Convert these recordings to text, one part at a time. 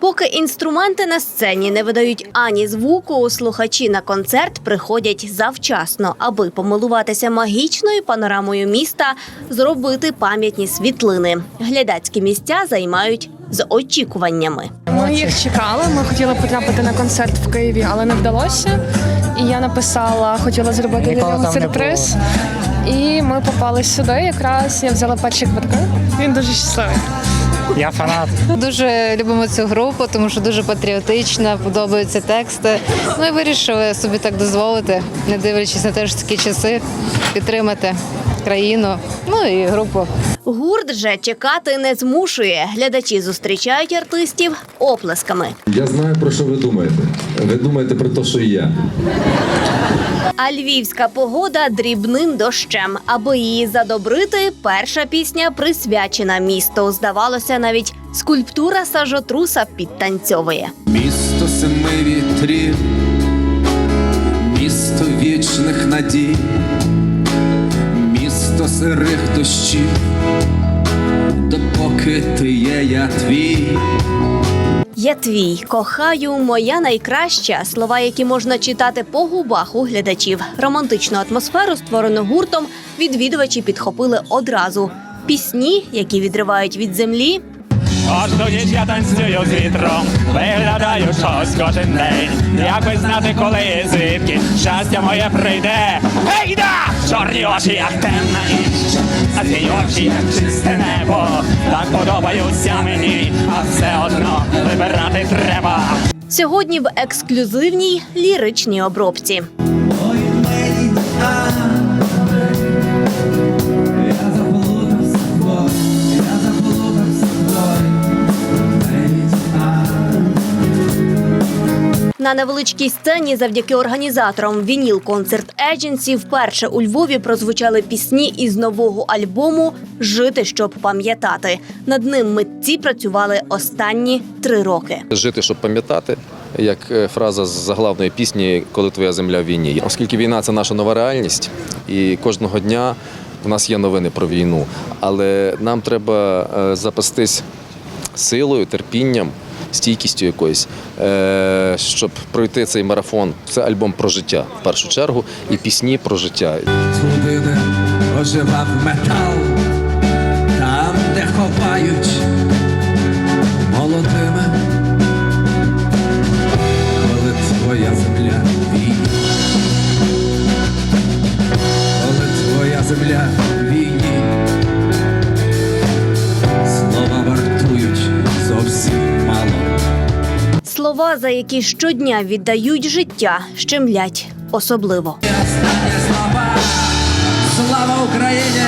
Поки інструменти на сцені не видають ані звуку, слухачі на концерт приходять завчасно, аби помилуватися магічною панорамою міста, зробити пам'ятні світлини. Глядацькі місця займають з очікуваннями. Ми їх чекали. Ми хотіли потрапити на концерт в Києві, але не вдалося. І я написала, хотіла зробити для нього сюрприз. І ми попали сюди. Якраз я взяла перші квитки. Він дуже щасливий. Я фанат. Дуже любимо цю групу, тому що дуже патріотична, подобаються тексти. Ну і вирішили собі так дозволити, не дивлячись на те, що такі часи, підтримати країну, ну і групу. Гурт же чекати не змушує. Глядачі зустрічають артистів оплесками. Я знаю про що ви думаєте. Ви думаєте про те, що і я. А львівська погода дрібним дощем. Аби її задобрити, перша пісня присвячена місту. Здавалося, навіть скульптура сажотруса підтанцьовує. Місто семи вітрів, місто вічних надій, сирих дощів, допоки ти є, я твій. Я твій кохаю, моя найкраща. Слова, які можна читати по губах у глядачів. Романтичну атмосферу, створену гуртом, відвідувачі підхопили одразу. Пісні, які відривають від землі, Кожну ніч я танцюю з вітром, виглядаю щось кожен день. Як би знати, коли звідки щастя моє прийде. Гейда! Чорні очі, як темна ніч, а ці очі, як чисте небо. Так подобаються мені, а все одно вибирати треба. сьогодні в ексклюзивній ліричній обробці. На невеличкій сцені завдяки організаторам Вініл Концерт Едженсі вперше у Львові прозвучали пісні із нового альбому Жити, щоб пам'ятати. Над ним митці працювали останні три роки. Жити, щоб пам'ятати, як е, фраза з заглавної пісні Коли твоя земля в війні. Оскільки війна це наша нова реальність, і кожного дня в нас є новини про війну. Але нам треба е, запастись силою, терпінням, стійкістю якоюсь, е, щоб пройти цей марафон. Це альбом про життя в першу чергу, і пісні про життя. Оживав метал, там, де ховають Слова, за які щодня віддають життя, щемлять особливо. Слова, слава Україні!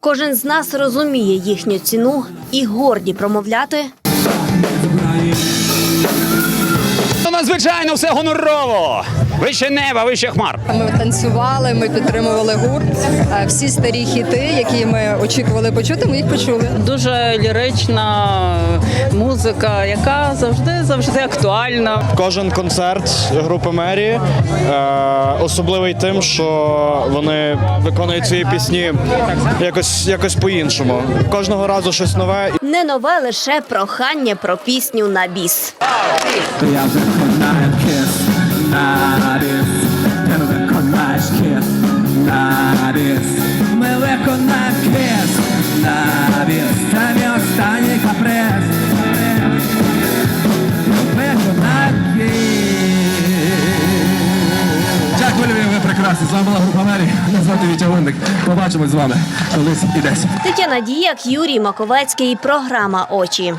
Кожен з нас розуміє їхню ціну і горді промовляти Надзвичайно все гонорово. Вище неба, вище хмар. Ми танцювали, ми підтримували гурт. Е, Всі старі хіти, які ми очікували почути, ми їх почули. дуже лірична музика, яка завжди завжди актуальна. Кожен концерт групи Мері е, особливий тим, що вони виконують свої пісні якось, якось по-іншому. Кожного разу щось нове. не нове лише прохання про пісню на біс. Я виконаю кис на біс, ти виконаєш кис на біс. Ми виконаємо кис на біс, це мій останній каприз. Дякую, Львів, ви прекрасні. З вами була група Мері. Мене звати Вітя Винник. Побачимось з вами колись і десь. Тетяна Діяк, Юрій Маковецький. Програма Очі.